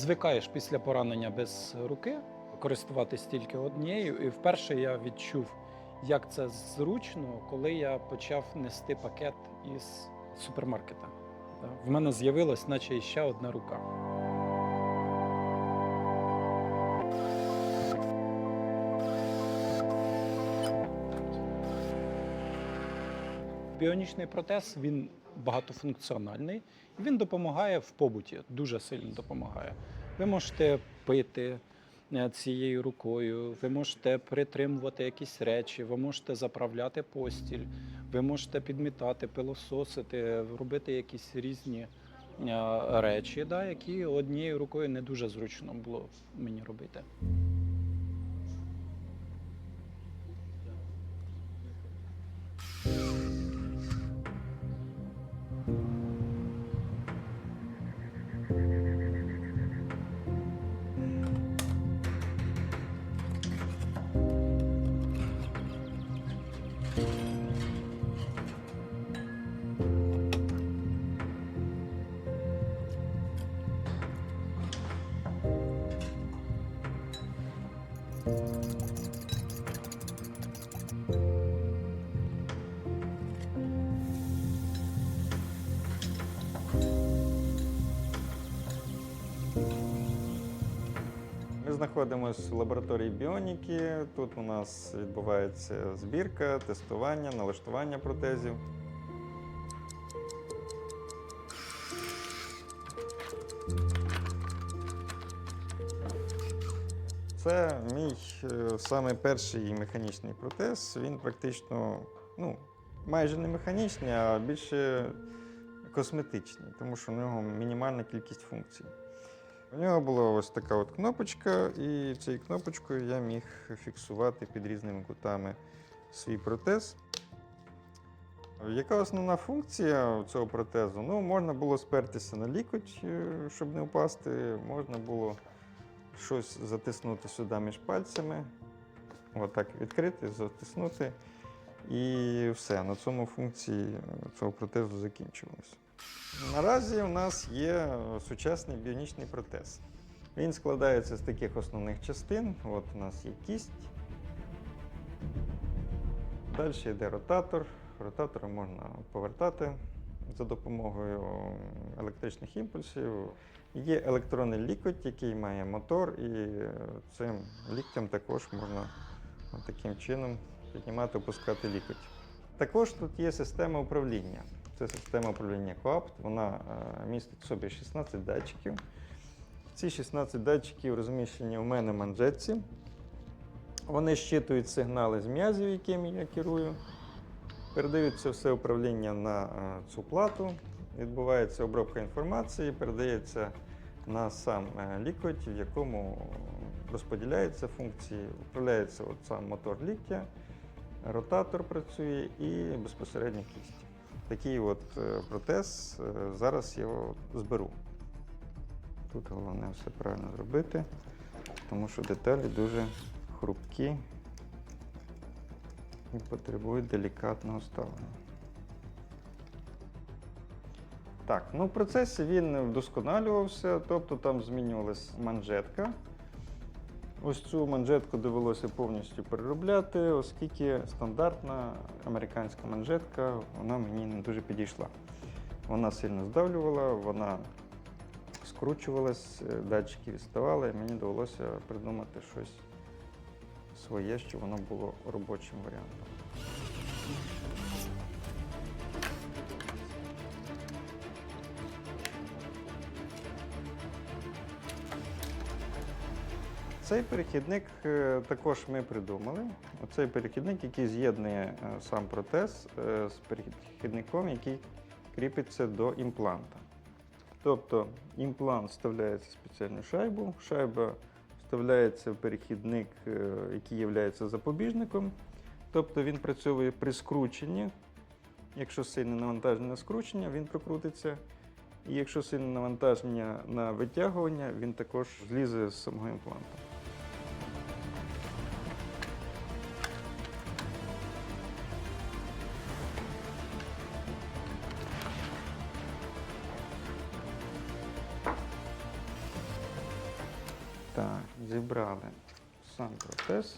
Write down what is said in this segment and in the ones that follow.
звикаєш після поранення без руки користуватись тільки однією. І вперше я відчув, як це зручно, коли я почав нести пакет із супермаркета. В мене з'явилась, наче іще одна рука. Біонічний протез він багатофункціональний, він допомагає в побуті, дуже сильно допомагає. Ви можете пити е, цією рукою, ви можете притримувати якісь речі, ви можете заправляти постіль, ви можете підмітати, пилососити, робити якісь різні е, речі, да, які однією рукою не дуже зручно було мені робити. Знаходимося в лабораторії біоніки. Тут у нас відбувається збірка, тестування, налаштування протезів. Це мій е, саме перший механічний протез. Він практично ну, майже не механічний, а більше косметичний, тому що в нього мінімальна кількість функцій. У нього була ось така от кнопочка, і цією кнопочкою я міг фіксувати під різними кутами свій протез. Яка основна функція цього протезу? Ну, можна було спертися на лікоть, е, щоб не впасти, можна було щось затиснути сюди між пальцями, отак відкрити, затиснути. І все, на цьому функції цього протезу закінчувалися. Наразі у нас є сучасний біонічний протез. Він складається з таких основних частин. От у нас є кість. Далі йде ротатор. Ротатором можна повертати за допомогою електричних імпульсів. Є електронний лікоть, який має мотор, і цим ліктем також можна таким чином піднімати, опускати лікоть. Також тут є система управління. Це система управління КОАПТ. Вона е, містить в собі 16 датчиків. Ці 16 датчиків розміщені у мене в манжетці. Вони щитують сигнали з м'язів, якими я керую. Передають це все управління на е, цю плату. Відбувається обробка інформації, передається на сам е, лікоть, в якому розподіляються функції, управляється от сам мотор ліктя, ротатор працює і безпосередньо кість. Такий от е, протез. е, Зараз його зберу. Тут головне все правильно зробити, тому що деталі дуже хрупкі і потребують делікатного ставлення. Так, ну в процесі він вдосконалювався, тобто там змінювалась манжетка. Ось цю манжетку довелося повністю переробляти, оскільки стандартна американська манжетка вона мені не дуже підійшла. Вона сильно здавлювала, вона скручувалась, е, датчики відставали, і мені довелося придумати щось своє, щоб воно було робочим варіантом. Цей перехідник е, також ми придумали. Оцей перехідник, який з'єднує е, сам протез е, з перехідником, який кріпиться до імпланта. Тобто імплант вставляється в спеціальну шайбу, шайба вставляється в перехідник, який є запобіжником. Тобто він працює при скрученні. Якщо сильне навантаження на скручення, він прокрутиться. І якщо сильне навантаження на витягування, він також злізе з самого імпланту. Сам протез,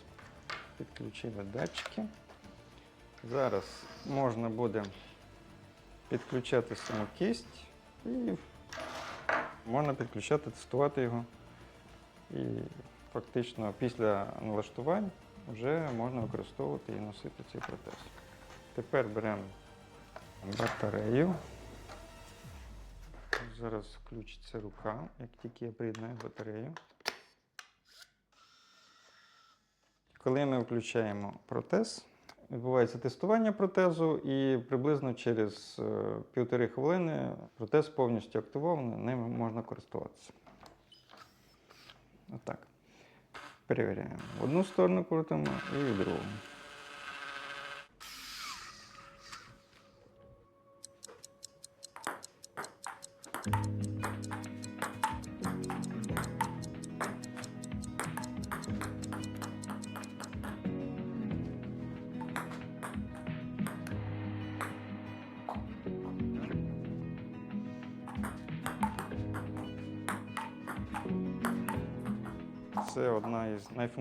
підключили датчики. Зараз можна буде підключати саму кисть і можна підключати, тестувати його. І фактично після налаштувань вже можна використовувати і носити цей протез. Тепер беремо батарею. Зараз включиться рука, як тільки я приєднаю батарею. Коли ми включаємо протез, відбувається тестування протезу, і приблизно через е, півтори хвилини протез повністю активований, ним можна користуватися. Отак. Перевіряємо. В одну сторону крутимо і в другу.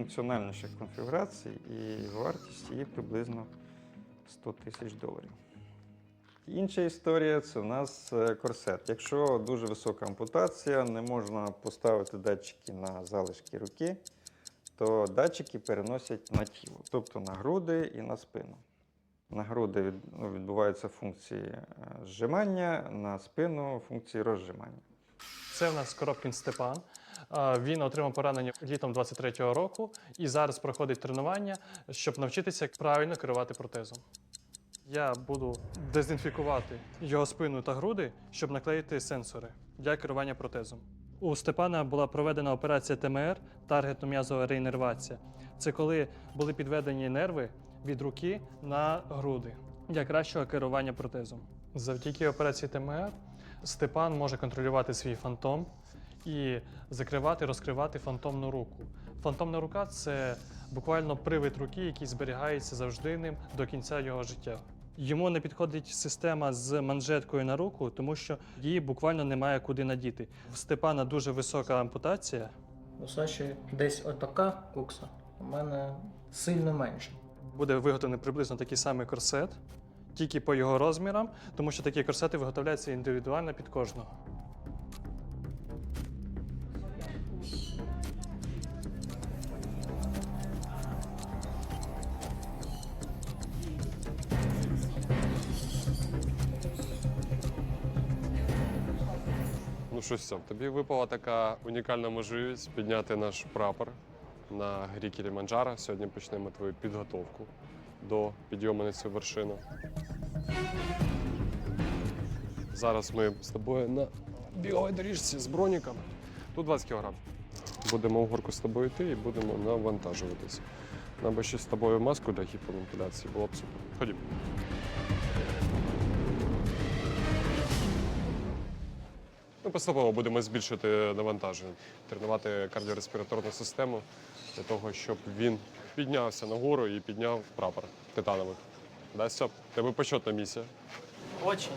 Найфункціональніших конфігурацій, і вартість її приблизно 100 тисяч доларів. Інша історія це у нас е, корсет. Якщо дуже висока ампутація, не можна поставити датчики на залишки руки, то датчики переносять на тіло, тобто на груди і на спину. На груди ну, відбуваються функції е, зжимання, на спину функції розжимання. Це в нас Коробкін Степан. Він отримав поранення літом 23-го року і зараз проходить тренування, щоб навчитися правильно керувати протезом. Я буду дезінфікувати його спину та груди, щоб наклеїти сенсори для керування протезом. У Степана була проведена операція ТМР таргетно-м'язова реінервація. Це коли були підведені нерви від руки на груди для кращого керування протезом. Завдяки операції ТМР Степан може контролювати свій фантом і закривати, розкривати фантомну руку. Фантомна рука це буквально привид руки, який зберігається завжди ним до кінця його життя. Йому не підходить система з манжеткою на руку, тому що її буквально немає куди надіти. В Степана дуже висока ампутація. У Саші десь отака кукса, у мене сильно менше. Буде виготовлений приблизно такий самий корсет, тільки по його розмірам, тому що такі корсети виготовляються індивідуально під кожного. Ну що, Сьом, тобі випала така унікальна можливість підняти наш прапор на грі Кіліманджаро. Сьогодні почнемо твою підготовку до підйому на цю вершину. Зараз ми з тобою на біговій доріжці з броніками. Тут 20 кг. Будемо в горку з тобою йти і будемо навантажуватися. Нам би ще з тобою маску для гіпервентиляції було б супер. Ходімо. Ми поступово будемо збільшити навантаження, тренувати кардіореспіраторну систему для того, щоб він піднявся нагору і підняв прапор титановий. Да, Стьоп? Тебе почетна місія. Очень.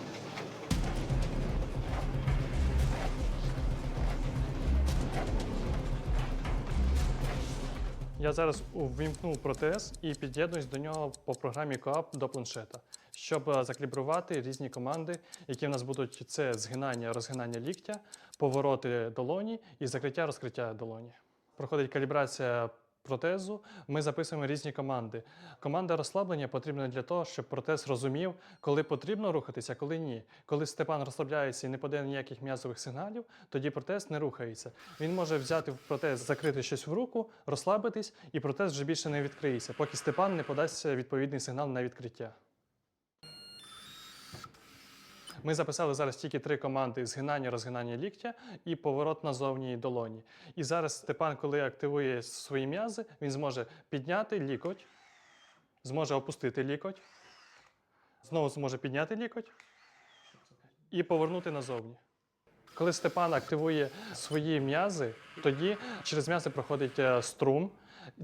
Я зараз увімкнув протез і під'єднуюсь до нього по програмі КОАП до планшета, щоб е, закалібрувати різні команди, які в нас будуть це згинання, розгинання ліктя, повороти долоні і закриття, розкриття долоні. Проходить калібрація протезу. Ми записуємо різні команди. Команда розслаблення потрібна для того, щоб протез розумів, коли потрібно рухатися, а коли ні. Коли Степан розслабляється і не подає ніяких м'язових сигналів, тоді протез не рухається. Він може взяти в протез, закрити щось в руку, розслабитись, і протез вже більше не відкриється, поки Степан не подасть відповідний сигнал на відкриття. Ми записали зараз тільки три команди: згинання, розгинання ліктя і поворот назовні долоні. І зараз Степан, коли активує свої м'язи, він зможе підняти лікоть, зможе опустити лікоть, знову зможе підняти лікоть і повернути назовні. Коли Степан активує свої м'язи, тоді через м'язи проходить е, струм.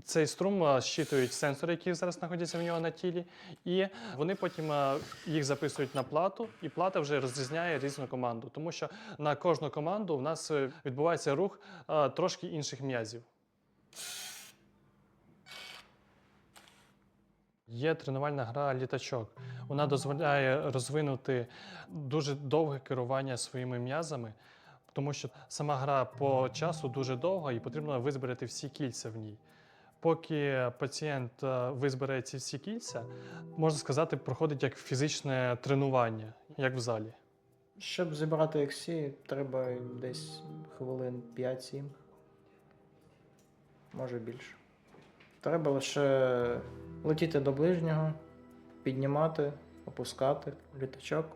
Цей струм е, щитують сенсори, які зараз знаходяться в нього на тілі, і вони потім е, їх записують на плату, і плата вже розрізняє різну команду, тому що на кожну команду в нас е, відбувається рух е, трошки інших м'язів. Є тренувальна гра літачок. Вона дозволяє розвинути дуже довге керування своїми м'язами, тому що сама гра по часу дуже довга і потрібно визбирати всі кільця в ній. Поки пацієнт е, визбере ці всі кільця, можна сказати, проходить як фізичне тренування, як в залі. Щоб зібрати XC, треба десь хвилин 5-7. Може більше. Треба лише летіти до ближнього, піднімати, опускати літачок,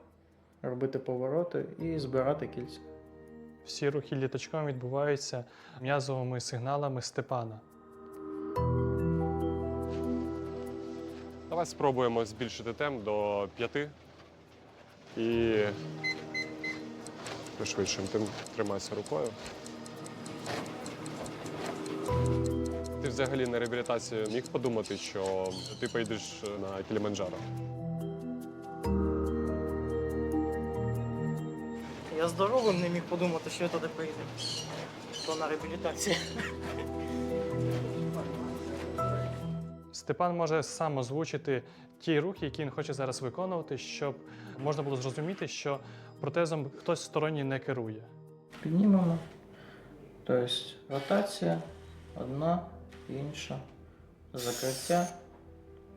робити повороти і збирати кільця. Всі рухи літачком відбуваються м'язовими сигналами Степана. Давай спробуємо збільшити темп до 5. І пришвидшуємо. Ти тримайся рукою. Ти взагалі на реабілітацію міг подумати, що ти поїдеш на Кіліманджаро? Я здоровим не міг подумати, що я туди поїду. То на реабілітацію. Степан може сам озвучити ті рухи, які він хоче зараз виконувати, щоб можна було зрозуміти, що протезом хтось сторонній не керує. Піднімемо. Тобто ротація, одна, інша, закриття,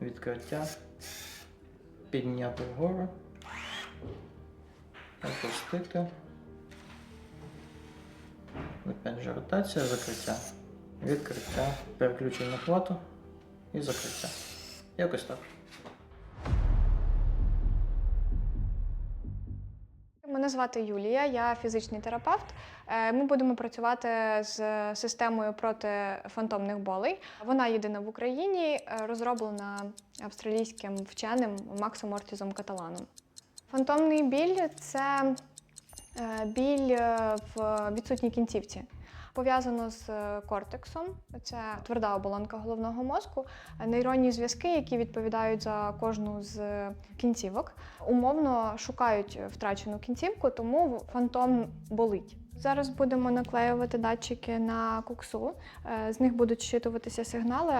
відкриття, підняти вгору, опустити. Опять же ротація, закриття, відкриття, переключення плату і закриття. Якось так. Мене звати Юлія, я фізичний терапевт. Е, Ми будемо працювати з системою проти фантомних болей. Вона єдина в Україні, е, розроблена австралійським вченим Максом Ортізом Каталаном. Фантомний біль це е, біль в відсутній кінцівці. Пов'язано з е, кортексом, це тверда оболонка головного мозку, е, нейронні зв'язки, які відповідають за кожну з кінцівок, умовно шукають втрачену кінцівку, тому фантом болить. Зараз будемо наклеювати датчики на куксу, е, з них будуть щитуватися сигнали.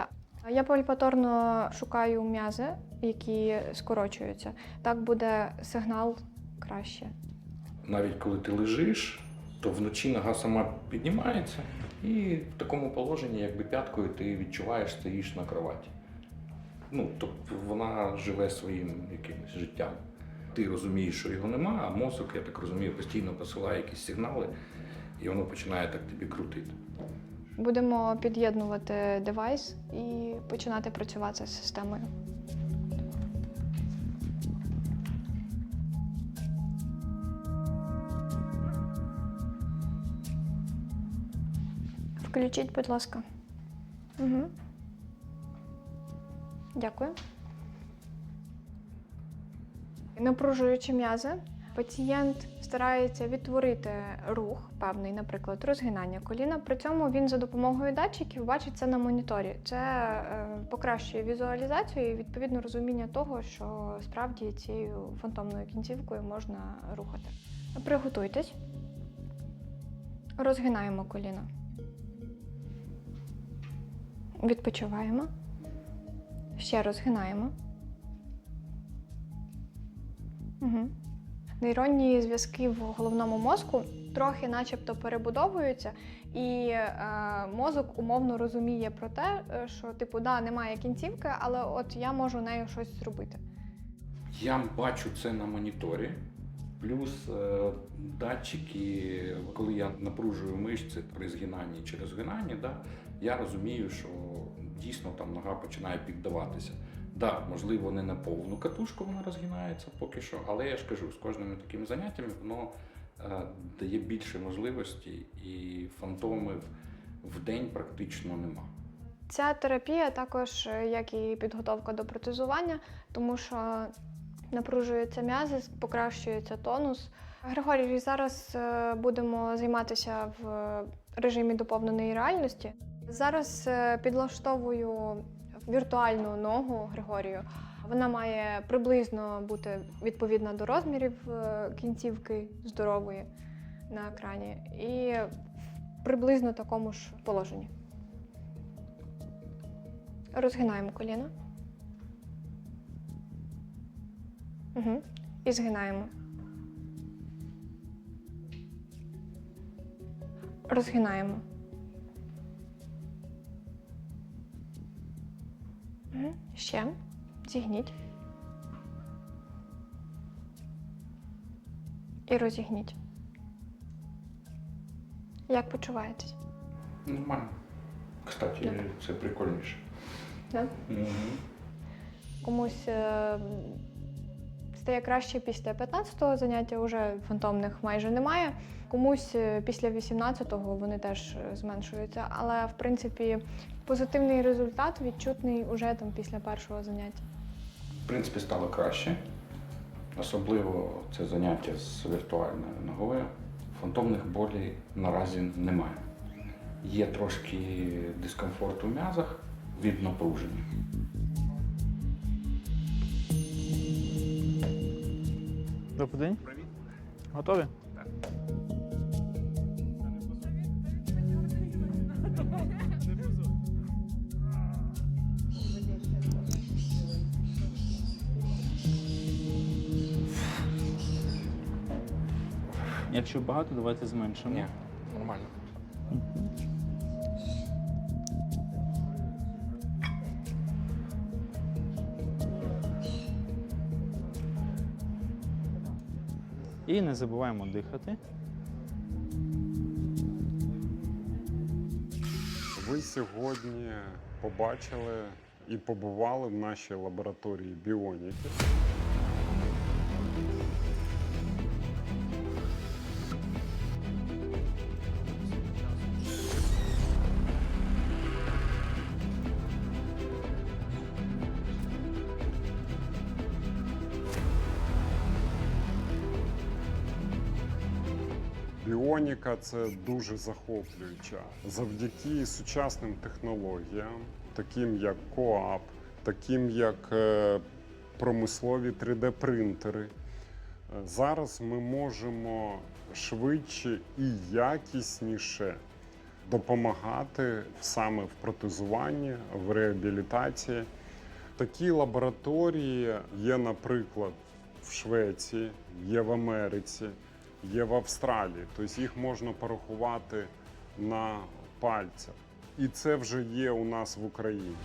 Я пальпаторно шукаю м'язи, які скорочуються. Так буде сигнал краще. навіть коли ти лежиш, то вночі нога сама піднімається, і в такому положенні, якби п'яткою, ти відчуваєш, стоїш на кроваті. Ну, тобто вона живе своїм якимось життям. Ти розумієш, що його нема, а мозок, я так розумію, постійно посилає якісь сигнали, і воно починає так тобі крутити. Будемо під'єднувати девайс і починати працювати з системою. Включіть, будь ласка. Угу. Дякую. Напружуючи м'язи, пацієнт старається відтворити рух, певний, наприклад, розгинання коліна. При цьому він за допомогою датчиків бачить це на моніторі. Це е, покращує візуалізацію і відповідно розуміння того, що справді цією фантомною кінцівкою можна рухати. Приготуйтесь. Розгинаємо коліно. Відпочиваємо. Ще розгинаємо. Угу. Нейронні зв'язки в головному мозку трохи начебто перебудовуються, і е, мозок умовно розуміє про те, е, що типу, да, немає кінцівки, але от я можу нею щось зробити. Я бачу це на моніторі. Плюс е, датчики, коли я напружую мишці при згинанні чи розгинанні, да, я розумію, що дійсно там нога починає піддаватися. Да, можливо, не на повну катушку вона розгинається поки що, але я ж кажу, з кожними такими заняттями воно е, дає більше можливостей і фантомів в день практично нема. Ця терапія також, е, як і підготовка до протезування, тому що напружуються м'язи, покращується тонус. Григорій, зараз е, будемо займатися в режимі доповненої реальності. Зараз е, підлаштовую віртуальну ногу Григорію. Вона має приблизно бути відповідна до розмірів е, кінцівки здорової на екрані і в приблизно такому ж положенні. Розгинаємо коліно. Угу. І згинаємо. Розгинаємо. Угу. Ще. Зігніть. І розігніть. Як почуваєтесь? Нормально. Кстати, Добре. це прикольніше. Да? Угу. Комусь е, стає краще після 15-го заняття, вже фантомних майже немає. Комусь е, після 18-го вони теж е, зменшуються. Але в принципі позитивний результат відчутний уже там після першого заняття. В принципі, стало краще. Особливо це заняття з віртуальною ногою. Фантомних болей наразі немає. Є трошки дискомфорт у м'язах від напруження. Добрий день. Привіт. Готові? Якщо багато, давайте зменшимо. Ні, нормально. І не забуваємо дихати. Ви сьогодні побачили і побували в нашій лабораторії біоніки. Біоніка це дуже захоплююча. Завдяки сучасним технологіям, таким як КОАП, таким як е, промислові 3D-принтери. е, Зараз ми можемо швидше і якісніше допомагати саме в протезуванні, в реабілітації. Такі лабораторії є, наприклад, в Швеції, є в Америці, є в Австралії. Тобто їх можна порахувати на пальцях. І це вже є у нас в Україні.